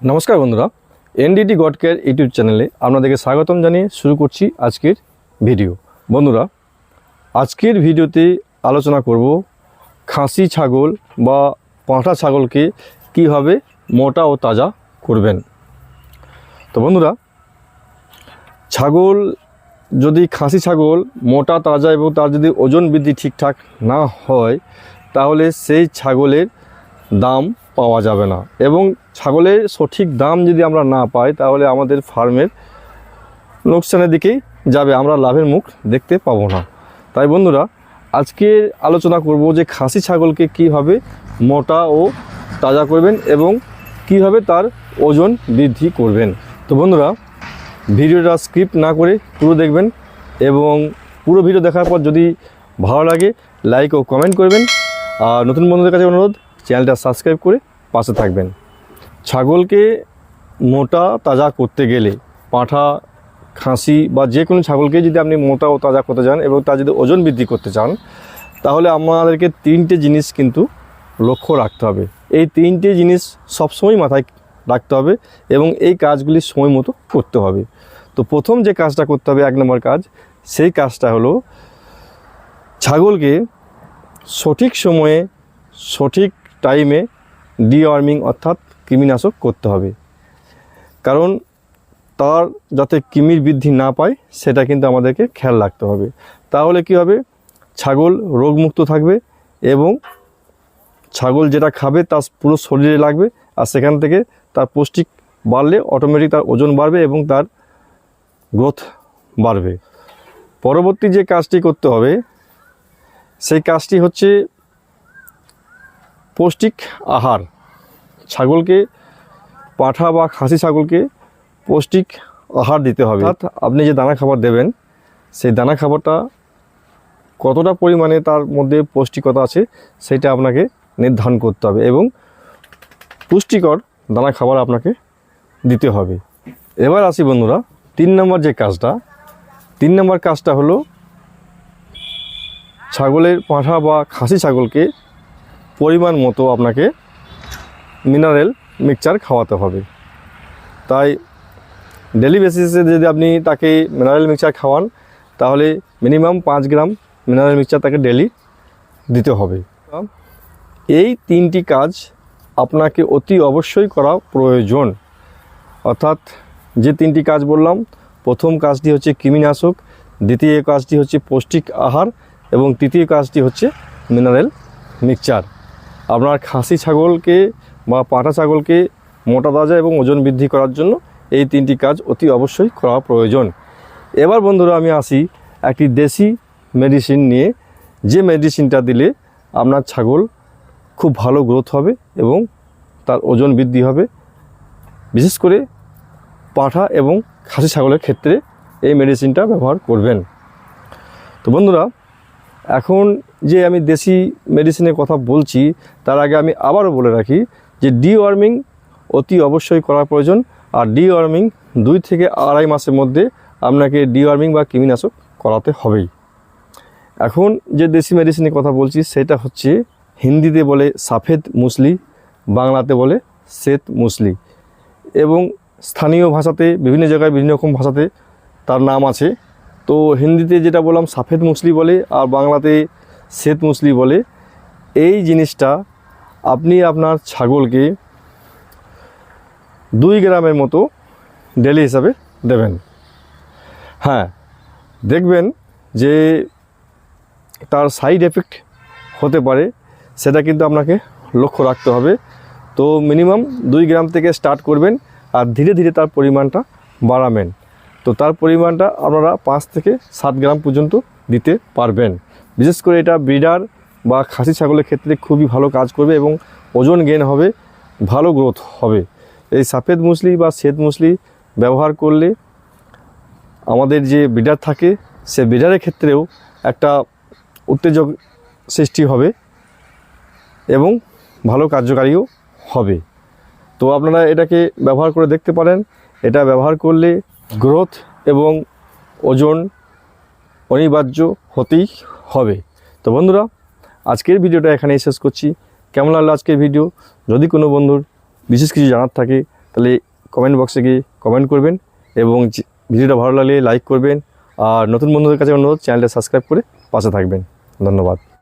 নমস্কার বন্ধুরা, NDT god care YouTube চ্যানেলে আপনাদেরকে স্বাগতম জানিয়ে শুরু করছি আজকের ভিডিও। বন্ধুরা, আজকের ভিডিওতে আলোচনা করব খাসি ছাগল বা পাঁঠা ছাগলকে কীভাবে মোটা ও তাজা করবেন। তো বন্ধুরা, ছাগল যদি খাসি ছাগল মোটা, তাজা এবং তার যদি ওজন বৃদ্ধি ঠিকঠাক না হয়, তাহলে সেই ছাগলের দাম পাওয়া যাবে না। এবং ছাগলের সঠিক দাম যদি আমরা না পাই, তাহলে আমাদের ফার্মের লোকসানের দিকেই যাবে। আমরা লাভের মুখ দেখতে পাবো না। তাই বন্ধুরা আজকে আলোচনা করব যে খাসি ছাগলকে কীভাবে মোটা ও তাজা করবেন এবং কীভাবে তার ওজন বৃদ্ধি করবেন। তো বন্ধুরা, ভিডিওটা স্ক্রিপ্ট না করে পুরো দেখবেন এবং পুরো ভিডিও দেখার পর যদি ভালো লাগে, লাইক ও কমেন্ট করবেন। আর নতুন বন্ধুদের কাছে অনুরোধ, চ্যানেলটা সাবস্ক্রাইব করে পাশে থাকবেন। ছাগলকে মোটা তাজা করতে গেলে পাঁঠা, খাসি বা যে কোনো ছাগলকে যদি আপনি মোটা ও তাজা করতে চান এবং তার যদি ওজন বৃদ্ধি করতে চান, তাহলে আমাদেরকে তিনটে জিনিস কিন্তু লক্ষ্য রাখতে হবে। এই তিনটে জিনিস সবসময় মাথায় রাখতে হবে এবং এই কাজগুলি সময় মতো করতে হবে। তো প্রথম যে কাজটা করতে হবে, এক নম্বর কাজ, সেই কাজটা হলো ছাগলকে সঠিক সময়ে সঠিক টাইমে ডিওয়ার্মিং অর্থাৎ কৃমিনাশক করতে হবে। কারণ তার যাতে কৃমির বৃদ্ধি না পায়, সেটা কিন্তু আমাদেরকে খেয়াল রাখতে হবে। তাহলে কি হবে? ছাগল রোগমুক্ত থাকবে এবং ছাগল যেটা খাবে তার পুরো শরীরে লাগবে আর সেখান থেকে তার পৌষ্টিক বাড়লে অটোমেটিক তার ওজন বাড়বে এবং তার গ্রোথ বাড়বে। পরবর্তী যে কাজটি করতে হবে, সেই কাজটি হচ্ছে পৌষ্টিক আহার। ছাগলকে পাঠা বা খাসি ছাগলকে পৌষ্টিক আহার দিতে হবে। অর্থাৎ আপনি যে দানা খাবার দেবেন, সেই দানা খাবারটা কতটা পরিমাণে তার মধ্যে পৌষ্টিকতা আছে, সেটা আপনাকে নির্ধারণ করতে হবে এবং পুষ্টিকর দানা খাবার আপনাকে দিতে হবে। এবার আসি বন্ধুরা, তিন নম্বর যে কাজটা, তিন নম্বর কাজটা হলো ছাগলের পাঁঠা বা খাসি ছাগলকে পরিমাণ মতো আপনাকে মিনারেল মিক্সচার খাওয়াতে হবে। তাই ডেলি বেসিসে যদি আপনি তাকে মিনারেল মিক্সচার খাওয়ান, তাহলে মিনিমাম পাঁচ গ্রাম মিনারেল মিক্সচার তাকে ডেলি দিতে হবে। এই তিনটি কাজ আপনাকে অতি অবশ্যই করা প্রয়োজন। অর্থাৎ যে তিনটি কাজ বললাম, প্রথম কাজটি হচ্ছে কৃমিনাশক, দ্বিতীয় কাজটি হচ্ছে পৌষ্টিক আহার এবং তৃতীয় কাজটি হচ্ছে মিনারেল মিক্সচার আপনার খাসি ছাগলকে বা পাঁঠা ছাগলকে মোটা তাজা এবং ওজন বৃদ্ধি করার জন্য এই তিনটি কাজ অতি অবশ্যই করা প্রয়োজন। এবার বন্ধুরা আমি আসি একটি দেশি মেডিসিন নিয়ে। যে মেডিসিনটা দিলে আপনার ছাগল খুব ভালো গ্রোথ হবে এবং তার ওজন বৃদ্ধি হবে। বিশেষ করে পাঁঠা এবং খাসি ছাগলের ক্ষেত্রে এই মেডিসিনটা ব্যবহার করবেন। তো বন্ধুরা এখন যে আমি দেশি মেডিসিনের কথা বলছি, তার আগে আমি আবারও বলে রাখি যে ডিওয়ার্মিং অতি অবশ্যই করা প্রয়োজন। আর ডিওয়ার্মিং দুই থেকে আড়াই মাসের মধ্যে আপনাকে ডিওয়ার্মিং বা কৃমিনাশক করাতে হবেই। এখন যে দেশি মেডিসিনের কথা বলছি, সেটা হচ্ছে হিন্দিতে বলে সাফেদ মুসলি, বাংলাতে বলে শ্বেত মুসলি এবং স্থানীয় ভাষাতে, বিভিন্ন জায়গায় বিভিন্ন রকম ভাষাতে তার নাম আছে। তো হিন্দিতে যেটা বললাম, সাফেদ মুসলি বলে আর বাংলাতে শ্বেত মুসলি বলে। এই জিনিসটা আপনি আপনার ছাগলকে দুই গ্রামের মতো ডেলি হিসাবে দেবেন। হ্যাঁ দেখবেন যে তার সাইড এফেক্ট হতে পারে, সেটা কিন্তু আপনাকে লক্ষ্য রাখতে হবে। তো মিনিমাম দুই গ্রাম থেকে স্টার্ট করবেন আর ধীরে ধীরে তার পরিমাণটা বাড়াবেন। তো তার পরিমাণটা আপনারা পাঁচ থেকে সাত গ্রাম পর্যন্ত দিতে পারবেন। বিশেষ করে এটা ব্রিডার বা খাসি ছাগলের ক্ষেত্রে খুবই ভালো কাজ করবে এবং ওজন গেন হবে, ভালো গ্রোথ হবে। এই সাফেদ মুসলি বা শ্বেত মুসলি ব্যবহার করলে আমাদের যে ব্রিডার থাকে, সে ব্রিডারের ক্ষেত্রেও একটা উত্তেজক সৃষ্টি হবে এবং ভালো কার্যকারীও হবে। তো আপনারা এটাকে ব্যবহার করে দেখতে পারেন। এটা ব্যবহার করলে গ্রোথ এবং ওজন অনিবার্য হতেই হবে। তো বন্ধুরা, আজকের ভিডিওটা এখানেই শেষ করছি। কেমন লাগল আজকের ভিডিও? যদি কোনো বন্ধুর বিশেষ কিছু জানার থাকে, তাহলে কমেন্ট বক্সে গিয়ে কমেন্ট করবেন এবং ভিডিওটা ভালো লাগলে লাইক করবেন। আর নতুন বন্ধুদের কাছে অনুরোধ চ্যানেলটা সাবস্ক্রাইব করে পাশে থাকবেন। ধন্যবাদ।